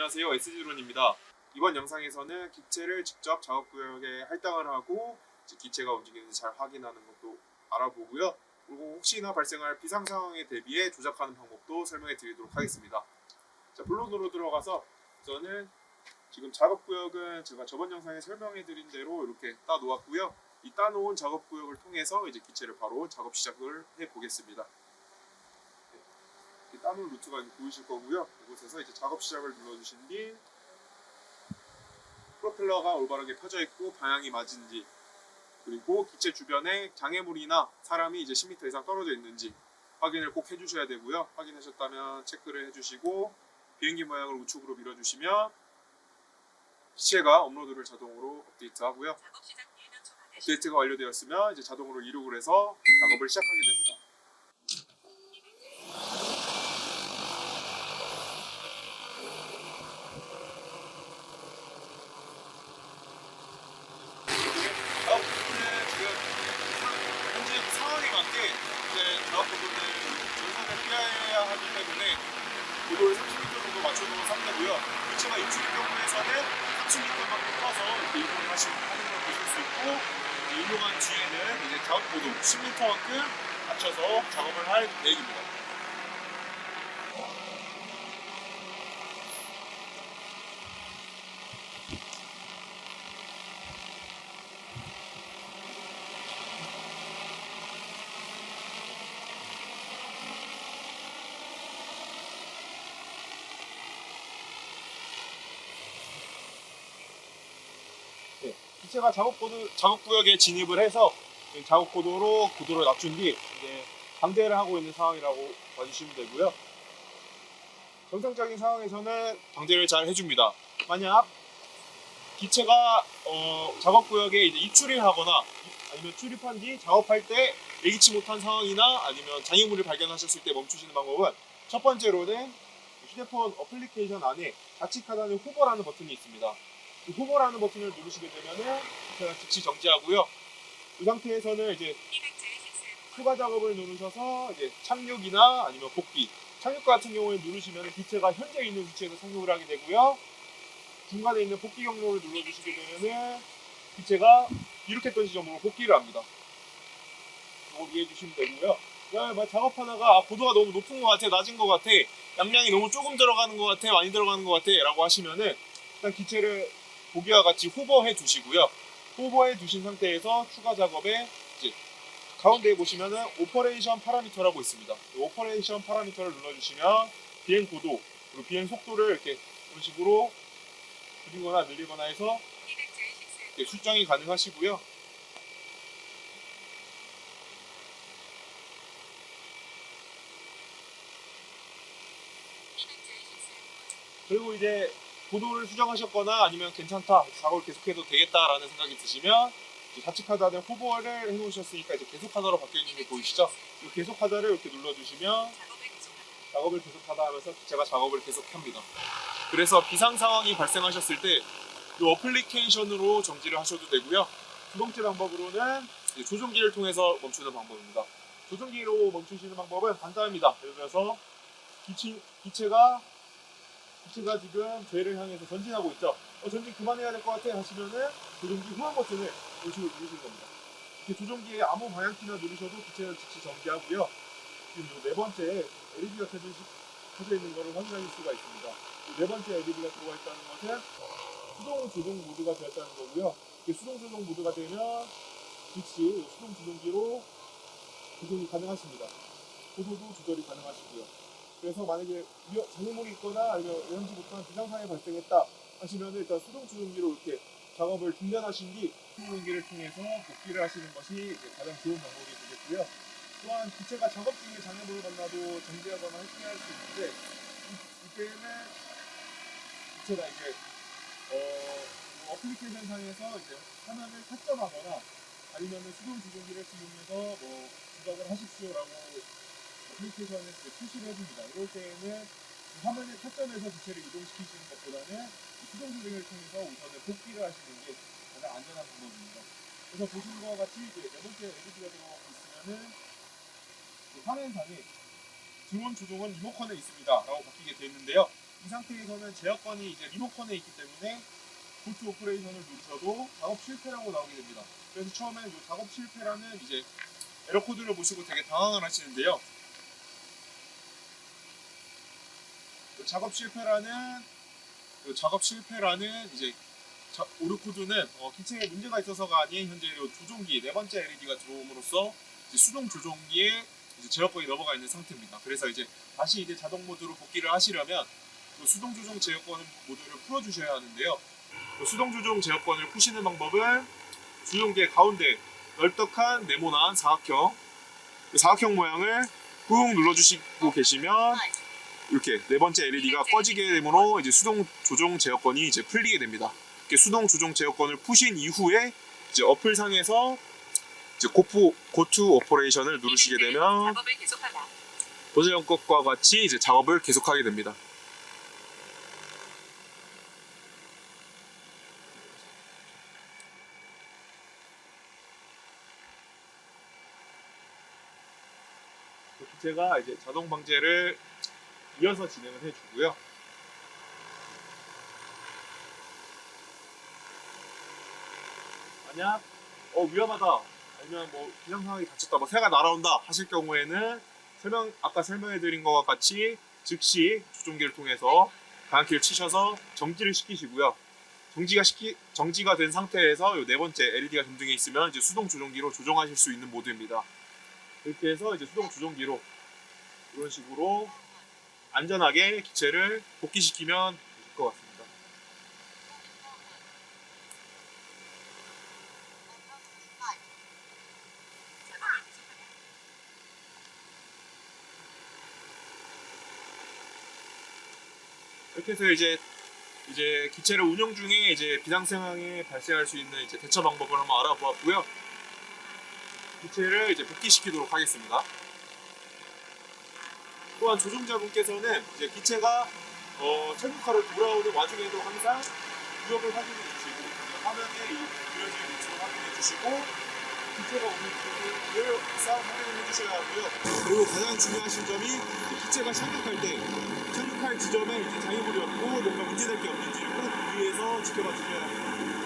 안녕하세요. SG드론입니다. 이번 영상에서는 기체를 직접 작업구역에 할당을 하고 기체가 움직이는지 잘 확인하는 것도 알아보고요. 그리고 혹시나 발생할 비상 상황에 대비해 조작하는 방법도 설명해 드리도록 하겠습니다. 자 본론으로 들어가서 우선은 지금 작업구역은 제가 저번 영상에 설명해 드린 대로 이렇게 따 놓았고요. 이 따놓은 작업구역을 통해서 이제 기체를 바로 작업 시작을 해 보겠습니다 따놓은 루트가 보이실 거고요. 이곳에서 이제 작업 시작을 눌러주신 뒤 프로펠러가 올바르게 펴져 있고 방향이 맞은 지 그리고 기체 주변에 장애물이나 사람이 이제 10m 이상 떨어져 있는지 확인을 꼭 해주셔야 되고요. 확인하셨다면 체크를 해주시고 비행기 모양을 우측으로 밀어주시면 기체가 업로드를 자동으로 업데이트하고요. 작업 시작 1년 초반에 업데이트가 완료되었으면 이제 자동으로 이륙을 해서 작업을 시작하게 됩니다. 다음 부분은 지금 상- 현재 그 상황에 맞게 이제 다음 부분은 전선을 피해야 하기 때문에 고도를 30m 정도 맞춰놓은 상태고요. 기체가 입출일 경우에서는 30m만큼 떠서 이렇게 이동을 하시는 걸 보실 수 있고 이동한 뒤에는 이제 다음 고도 10m만큼 맞춰서 작업을 할 계획입니다. 기체가 작업 고도 작업 구역에 진입을 해서 지금 작업 고도로 고도를 낮춘 뒤 이제 방대를 하고 있는 상황이라고 봐주시면 되고요. 정상적인 상황에서는 방대를 잘 해줍니다. 만약 기체가 어, 작업 구역에 이제 입출을 하거나 아니면 출입한 뒤 작업할 때 예기치 못한 상황이나 아니면 장애물을 발견하셨을 때 멈추시는 방법은 첫 번째로는 휴대폰 어플리케이션 안에 좌측 하단에 후보라는 버튼이 있습니다. 이 후보라는 버튼을 누르시게 되면은 제가 즉시 정지하고요. 이 상태에서는 이제 274 추가 작업을 누르셔서 이제 착륙이나 아니면 복귀. 착륙 같은 경우에 누르시면 기체가 현재 있는 위치에서 착륙을 하게 되고요. 중간에 있는 복귀 경로를 눌러주시게 되면은 기체가 이륙했던 지점으로 복귀를 합니다. 이거 이해해 주시면 되고요. 그다음에 막 작업하다가 아, 고도가 너무 높은 것 같아, 낮은 것 같아, 양량이 너무 조금 들어가는 것 같아, 많이 들어가는 것 같아 라고 하시면은 일단 기체를 보기와 같이 후보해 두시고요. 후보해 두신 상태에서 추가 작업에 가운데에 보시면은 오퍼레이션 파라미터라고 있습니다. 이 오퍼레이션 파라미터를 눌러주시면 비행 고도 그리고 비행 속도를 이렇게 이런 식으로 줄이거나 늘리거나 해서 274 이렇게 수정이 가능하시고요. 그리고 이제 고도를 수정하셨거나 아니면 괜찮다 작업을 계속해도 되겠다라는 생각이 드시면 좌측 하단에 후보를 해놓으셨으니까 이제 계속 하다로 바뀌어 있는 게 보이시죠? 이 계속 하다를 이렇게 눌러주시면 작업을 계속하다 하면서 제가 작업을 계속합니다. 그래서 비상 상황이 발생하셨을 때 이 어플리케이션으로 정지를 하셔도 되고요. 두 번째 방법으로는 조종기를 통해서 멈추는 방법입니다. 조종기로 멈추시는 방법은 간단합니다. 예를 들어서 기체, 기체가 기체가 지금 저희를 향해서 전진하고 있죠. 어, 전진 그만해야 될 것 같아 하시면은 조종기 후방 버튼을 이런 식으로 누르시는 겁니다. 이렇게 조종기에 아무 방향키나 누르셔도 기체는 즉시 정지하고요. 지금 요네 번째 LED가 켜져, 있는 것을 확인하실 수가 있습니다. 이네 번째 LED가 들어가 있다는 것은 수동 조종 모드가 되었다는 거고요. 수동 조종 모드가 되면 즉시 수동 조종기로 조종이 가능하십니다. 고도도 조절이 가능하시고요. 그래서 만약에 장애물이 있거나 아니면 예상치 못한 비상상황이 발생했다 하시면 일단 수동 조종기로 이렇게 작업을 중단하신 뒤 수동조종기를 통해서 복귀를 하시는 것이 가장 좋은 방법이 되겠고요. 또한 기체가 작업 중에 장애물을 만나도 정지하거나 해체할 수 있는데 이, 이때는 기체가 이제 어, 뭐 어플리케이션 상에서 이제 화면을 타점하거나 아니면 수동 조종기를 이용해서 뭐 조작을 하십시오라고 이제 표시를 해줍니다. 이럴 때에는 이 화면에 타점해서 기체를 이동시키시는 것보다는 이 수동 조종을 통해서 우선은 복귀를 하시는 게 가장 안전한 방법입니다. 그래서 보시는 것과 같이 이제 네 번째 LED가 들어가고 있으면은 그 화면상에 드론 조종은 리모컨에 있습니다. 라고 바뀌게 되어 있는데요. 이 상태에서는 제어권이 이제 리모컨에 있기 때문에 고트 오퍼레이션을 누르셔도 작업 실패라고 나오게 됩니다. 그래서 처음에 이 작업 실패라는 이제 에러 코드를 보시고 되게 당황을 하시는데요. 작업 실패라는 이 작업 실패라는 이제 자, 오류 코드는 어, 기체에 문제가 있어서가 아닌 현재 이 조종기 네 번째 LED가 들어옴으로써 수동 조종기에 제어권이 넘어가 있는 상태입니다. 그래서 이제 다시 이제 자동 모드로 복귀를 하시려면 그 수동 조종 제어권 모드를 풀어 주셔야 하는데요. 그 수동 조종 제어권을 푸시는 방법은 조종기의 가운데 널떡한 네모난 사각형 그 사각형 모양을 꾹 눌러주시고 계시면 이렇게 네 번째 LED가 꺼지게 되므로 이제 수동 조종 제어권이 이제 풀리게 됩니다. 이렇게 수동 조종 제어권을 푸신 이후에 이제 어플 상에서 이제 고프 고투 오퍼레이션을 누르시게 되면. 보조형 것과 같이 이제 작업을 계속하게 됩니다. 기체가 이제 자동 방제를 이어서 진행을 해주고요. 만약 어 위험하다 아니면 뭐 비상 상황이 닥쳤다 뭐 새가 날아온다 하실 경우에는 설명 아까 설명해드린 것과 같이 즉시 조종기를 통해서 방향키를 치셔서 정지를 시키시고요. 정지가 시키 정지가 된 상태에서 이 네 번째 LED가 점등해 있으면 이제 수동 조종기로 조종하실 수 있는 모드입니다. 이렇게 해서 이제 수동 조종기로 이런 식으로 안전하게 기체를 복귀시키면 되실 것 같습니다. 이렇게 해서 이제 이제 기체를 운영 중에 이제 비상 상황에 발생할 수 있는 이제 대처 방법을 한번 알아보았고요. 기체를 이제 복귀시키도록 하겠습니다. 또한 조종자분께서는 이제 기체가 어, 착륙하러 돌아오는 와중에도 항상 구역을 확인해 주시고 그 화면에 이 그려진 위치를 확인해 주시고 기체가 오는 구역을 항상 확인해 주셔야 하고요. 그리고 가장 중요하신 점이 이 기체가 착륙할 때 착륙할 지점에 이제 장애물이 없고 뭔가 문제될 게 없는지를 꼭 위에서 지켜봐 주셔야 합니다.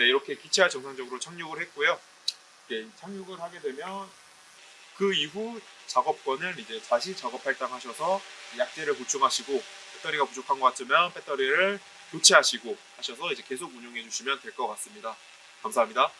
네, 이렇게 기체가 정상적으로 착륙을 했고요. 착륙을 하게 되면 그 이후 작업권을 이제 다시 작업 할당하셔서 약재를 보충하시고 배터리가 부족한 것 같으면 배터리를 교체하시고 하셔서 이제 계속 운영해 주시면 될 것 같습니다. 감사합니다.